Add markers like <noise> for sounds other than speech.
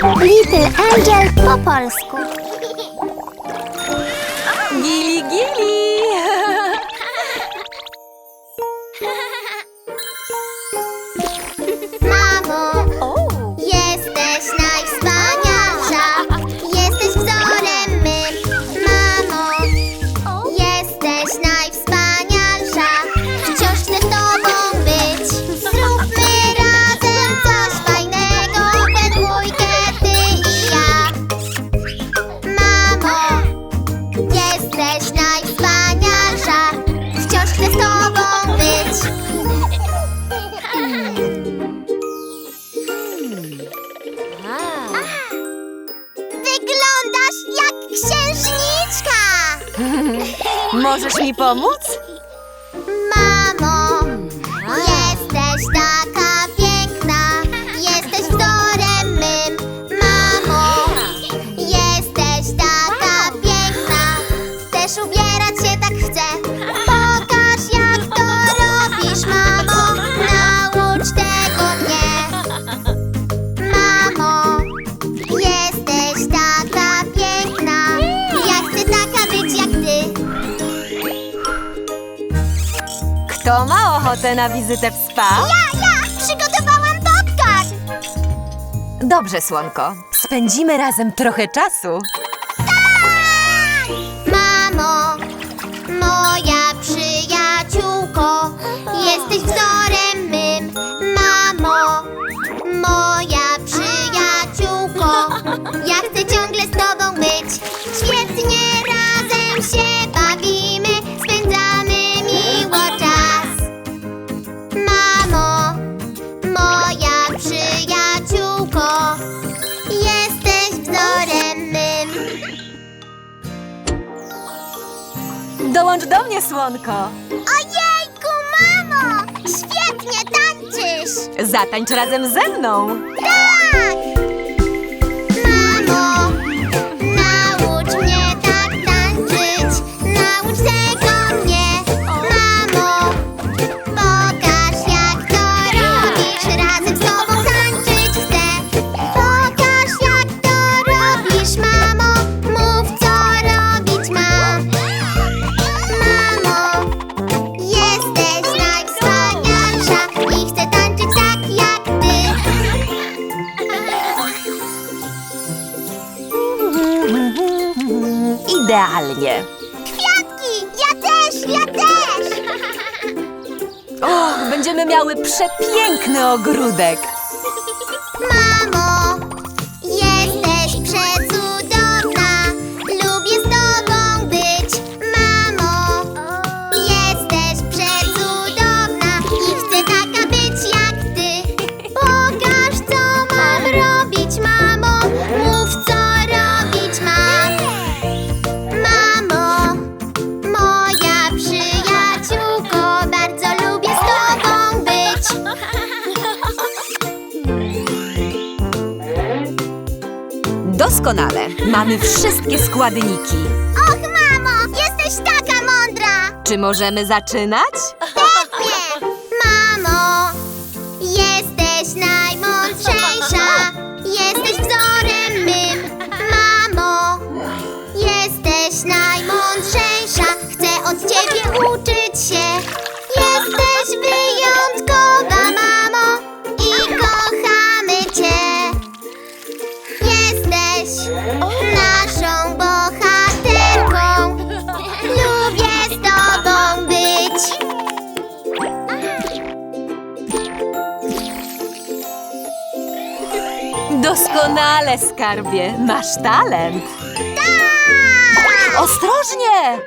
Little Angel po polsku. Gili, gili! Możesz mi pomóc? Mamo, hmm. jesteś tam. Kto ma ochotę na wizytę w spa? Ja, ja! Przygotowałam popcorn! Dobrze, Słonko. Spędzimy razem trochę czasu. Tak! Mamo, moja przyjaciółko, jesteś wzorem. Dołącz do mnie, słonko. Ojejku, mamo! Świetnie tańczysz! Zatańcz razem ze mną. Tak! Mamo! idealnie. Kwiatki! Ja też, ja też! Och, będziemy miały przepiękny ogródek. Doskonale. Mamy wszystkie składniki. Och, mamo! Jesteś taka mądra! Czy możemy zaczynać? Pewnie! Mamo, jest Doskonale, skarbie. Masz talent. Tak! Ostrożnie! <laughs>